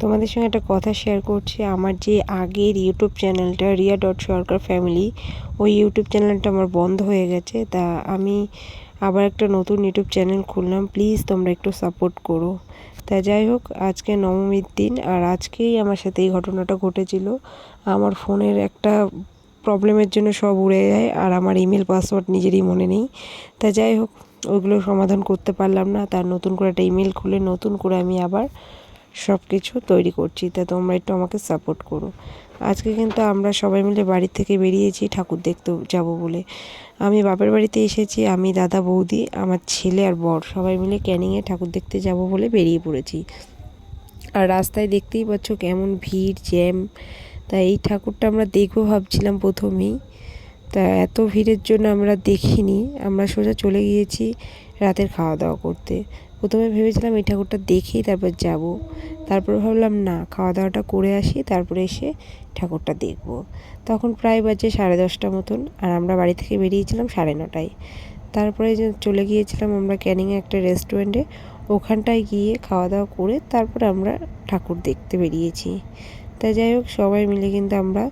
তোমাদের সঙ্গে একটা কথা শেয়ার করছি। আমার যে আগের ইউটিউব চ্যানেলটা রিয়া ডট সরকার ফ্যামিলি ওই ইউটিউব চ্যানেলটা আমার বন্ধ হয়ে গেছে। তা আমি আবার একটা নতুন ইউটিউব চ্যানেল খুললাম। প্লিজ তোমরা একটু সাপোর্ট করো। তা যাই হোক, আজকে নবমীর দিন আর আজকেই আমার সাথে এই ঘটনাটা ঘটেছিল। আমার ফোনের একটা প্রবলেমের জন্য সব উড়ে যায় আর আমার ইমেল পাসওয়ার্ড নিজেরই মনে নেই। তা যাই হোক, ওইগুলো সমাধান করতে পারলাম না। তার নতুন করে একটা ইমেল খুলে নতুন করে আমি আবার সব কিছু তৈরি করছি, তা তোমরা একটু আমাকে সাপোর্ট করো। আজকে কিন্তু আমরা সবাই মিলে বাড়ি থেকে বেরিয়েছি, ঠাকুর দেখতে যাব বলে। আমি বাপের বাড়িতে এসেছি, আমি দাদা, বৌদি, আমার ছেলে আর বর, সবাই মিলে ক্যানিংয়ে ঠাকুর দেখতে যাব বলে বেরিয়ে পড়েছি। আর রাস্তায় দেখতেই পাচ্ছ কেমন ভিড়, জ্যাম। তা এই ঠাকুরটা আমরা দেখব ভাবছিলাম প্রথমেই। তা এত ভিড়ের জন্য আমরা দেখিনি, আমরা সোজা চলে গিয়েছি রাতের খাওয়া দাওয়া করতে। প্রথমে ভেবেছিলাম এই ঠাকুরটা দেখেই তারপর যাব। তারপর ভাবলাম, না খাওয়া দাওয়াটা করে আসি, তারপরে এসে ঠাকুরটা দেখব। তখন প্রায় বাজে সাড়ে দশটা মতন, আর আমরা বাড়ি থেকে বেরিয়েছিলাম সাড়ে নটায়। তারপরে যে চলে গিয়েছিলাম আমরা ক্যানিংয়ে একটা রেস্টুরেন্টে, ওখানটায় গিয়ে খাওয়া দাওয়া করে তারপর আমরা ঠাকুর দেখতে বেরিয়েছি। তাই যাই হোক, সবাই মিলে কিন্তু আমরা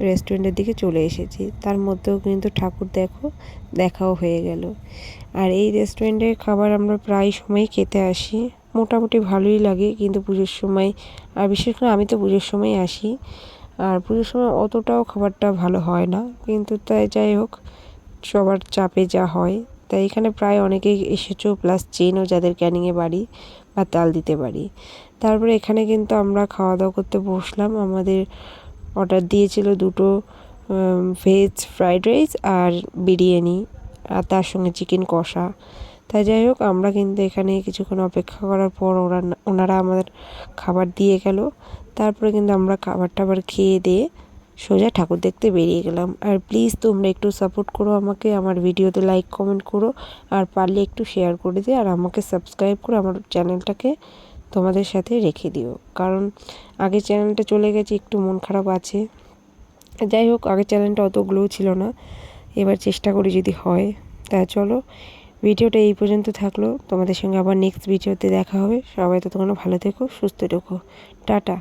রেস্টুরেন্টের দিকে চলে এসেছি। তার মধ্যেও কিন্তু ঠাকুর দেখো, দেখাও হয়ে গেল। আর এই রেস্টুরেন্টের খাবার আমরা প্রায় সময় খেতে আসি। মোটামুটি ভালোই লাগে, কিন্তু পুজোর সময়, আর বিশেষ করে আমি তো পুজোর সময় আসি। আর পুজোর সময় অতটাও খাবারটা ভালো হয় না, কিন্তু তাই যাই হোক, সবার চাপে যা হয়। তাই এখানে প্রায় অনেকেই এসেছ প্লাস চেনও যাদের ক্যানিংয়ে বাড়ি বা তাল দিতে পারি তারপরে এখানে কিন্তু আমরা খাওয়া দাওয়া করতে বসলাম। আমাদের অর্ডার দিয়েছিল দুটো ভেজ ফ্রাইড রাইস আর বিরিয়ানি আর তার সঙ্গে চিকেন কষা। তাই যাই হোক, আমরা কিন্তু এখানে কিছুক্ষণ অপেক্ষা করার পর ওরা ওনারা আমাদের খাবার দিয়ে গেল। তারপরে কিন্তু আমরা খাবার টাবার খেয়ে দিয়ে সোজা ঠাকুর দেখতে বেরিয়ে গেলাম। আর প্লিজ তোমরা একটু সাপোর্ট করো আমাকে, আমার ভিডিওতে লাইক কমেন্ট করো। আর পারলে একটু শেয়ার করে দিও। আর আমাকে সাবস্ক্রাইব করো, আমার চ্যানেলটাকে তোমাদের সাথে রেখে দিও। কারণ আগের চ্যানেলটা চলে গেছে, একটু মন খারাপ আছে। যাই হোক, আগের চ্যানেলটা অত গ্লো ছিল না। এবার চেষ্টা করি যদি হয়। তা চলো, ভিডিওটা এই পর্যন্ত থাকল। তোমাদের সঙ্গে আবার নেক্সট ভিডিওতে দেখা হবে। সবাই ততক্ষণ ভালো থেকো, সুস্থ থেকো। টাটা।